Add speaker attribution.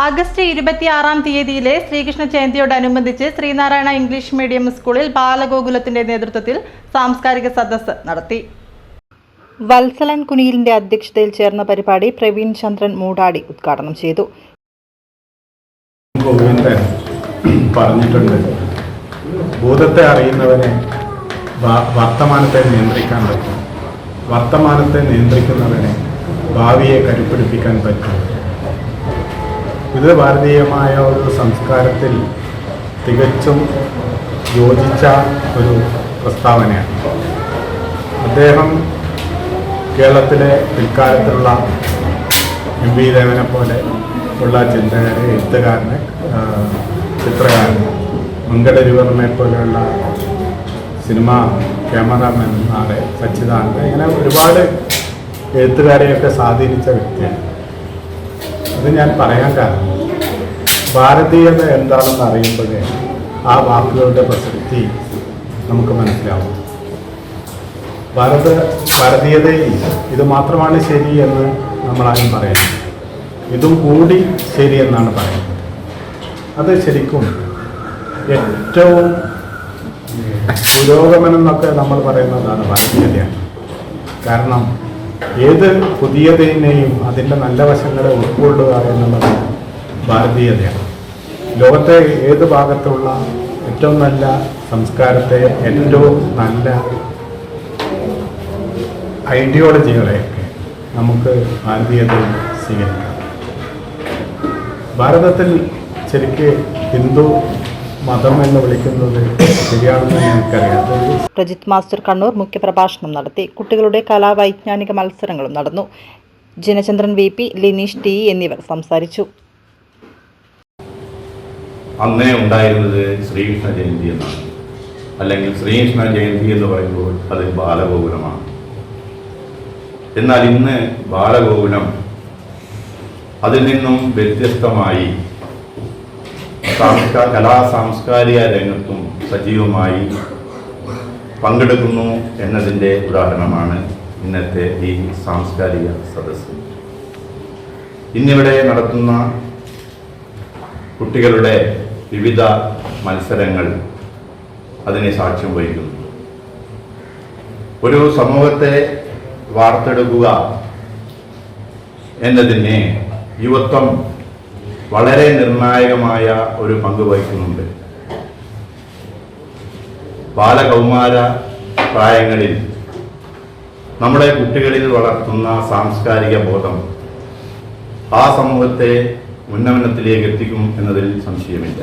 Speaker 1: August ഇരുപത്തിയാറാം തീയതിയിലെ ശ്രീകൃഷ്ണ ജയന്തിയോടനുബന്ധിച്ച് ശ്രീനാരായണ ഇംഗ്ലീഷ് മീഡിയം സ്കൂളിൽ ബാലഗോകുലത്തിന്റെ നേതൃത്വത്തിൽ സാംസ്കാരിക സദസ്സ് നടത്തി. വത്സലൻ കുനിയിലിന്റെ അധ്യക്ഷതയിൽ ചേർന്ന പരിപാടി പ്രവീൺ ചന്ദ്രൻ മൂടാടി ഉദ്ഘാടനം ചെയ്തു.
Speaker 2: പറഞ്ഞിട്ടുണ്ട് ഭൂതത്തെ അറിയുന്നവനെ വർത്തമാനത്തെ നിയന്ത്രിക്കാൻ പറ്റും. വർത്തമാനത്തെ നിയന്ത്രിക്കുന്നവനെ ഭാവിയെ കരുപ്പിടിപ്പിക്കാൻ പറ്റും. ഇത് ഭാരതീയമായ ഒരു സംസ്കാരത്തിൽ തികച്ചും യോജിച്ച ഒരു പ്രസ്താവനയാണ്. അദ്ദേഹം കേരളത്തിലെ പിൽക്കാലത്തുള്ള എം വി ദേവനെ പോലെ ഉള്ള ചിന്തകരെ എഴുത്തുകാരനെ ചിത്രകാരന് മംഗളരിവറിനെ പോലെയുള്ള സിനിമ ക്യാമറാമാൻമാരെ സച്ചിദാനന്ദ ഇങ്ങനെ ഒരുപാട് എഴുത്തുകാരെയൊക്കെ സ്വാധീനിച്ച വ്യക്തിയാണ്. അത് ഞാൻ പറയാൻ കാരണം ഭാരതീയത എന്താണെന്ന് അറിയുമ്പോഴേ ആ വാക്കുകളുടെ പ്രസക്തി നമുക്ക് മനസ്സിലാവും. ഭാരത ഭാരതീയതയിൽ ഇത് മാത്രമാണ് ശരി എന്ന് നമ്മളാരും പറയുന്നത് ഇതും കൂടി ശരി എന്നാണ് പറയുന്നത്. അത് ശരിക്കും ഏറ്റവും പുരോഗമനം എന്നൊക്കെ നമ്മൾ പറയുന്നതാണ് ഭാരതീയതയാണ്. കാരണം ഏത് പുതിയതിനെയും അതിന്റെ നല്ല വശങ്ങളെ ഉൾക്കൊള്ളുക എന്നുള്ളത് ഭാരതീയതയാണ്. ലോകത്തെ ഏത് ഭാഗത്തുള്ള ഏറ്റവും നല്ല സംസ്കാരത്തെ ഏറ്റവും നല്ല ഐഡിയോളജികളെയൊക്കെ നമുക്ക് ഭാരതീയതയിൽ സ്വീകരിക്കാം. ഭാരതത്തിൽ ശരിക്ക് ഹിന്ദു മതം എന്ന് വിളിക്കുന്നത് ശരിയാണെന്ന് എനിക്കറിയാം.
Speaker 1: പ്രജിത് മാസ്റ്റർ കണ്ണൂർ മുഖ്യപ്രഭാഷണം നടത്തി. കുട്ടികളുടെ കലാവൈജ്ഞാനിക മത്സരങ്ങളും നടന്നു. Janachandran V P Lineesh T എന്നിവർ സംസാരിച്ചു.
Speaker 3: അന്നേ ഉണ്ടായിരുന്നത് ശ്രീകൃഷ്ണ ജയന്തി എന്നാണ്. അല്ലെങ്കിൽ ശ്രീകൃഷ്ണ ജയന്തി എന്ന് പറയുമ്പോൾ അത് ബാലഗോകുലമാണ്. എന്നാൽ ഇന്ന് ബാലഗോകുലം അതിൽ നിന്നും വ്യത്യസ്തമായി സാംസ്കാ കലാ സാംസ്കാരിക രംഗത്തും സജീവമായി പങ്കെടുക്കുന്നു എന്നതിന്റെ ഉദാഹരണമാണ് ഇന്നത്തെ ഈ സാംസ്കാരിക സദസ്സ്. ഇന്നിവിടെ നടത്തുന്ന കുട്ടികളുടെ വിവിധ മത്സരങ്ങൾ അതിനെ സാക്ഷ്യം വഹിക്കുന്നു. ഒരു സമൂഹത്തെ വാർത്തെടുക്കുക എന്നതിനെ യുവത്വം വളരെ നിർണായകമായ ഒരു പങ്ക് വഹിക്കുന്നുണ്ട്. ബാലകൗമാര പ്രായങ്ങളിൽ നമ്മുടെ കുട്ടികളിൽ വളർത്തുന്ന സാംസ്കാരിക ബോധം ആ സമൂഹത്തെ ഉന്നമനത്തിലേക്ക് എത്തിക്കും എന്നതിൽ സംശയമില്ല.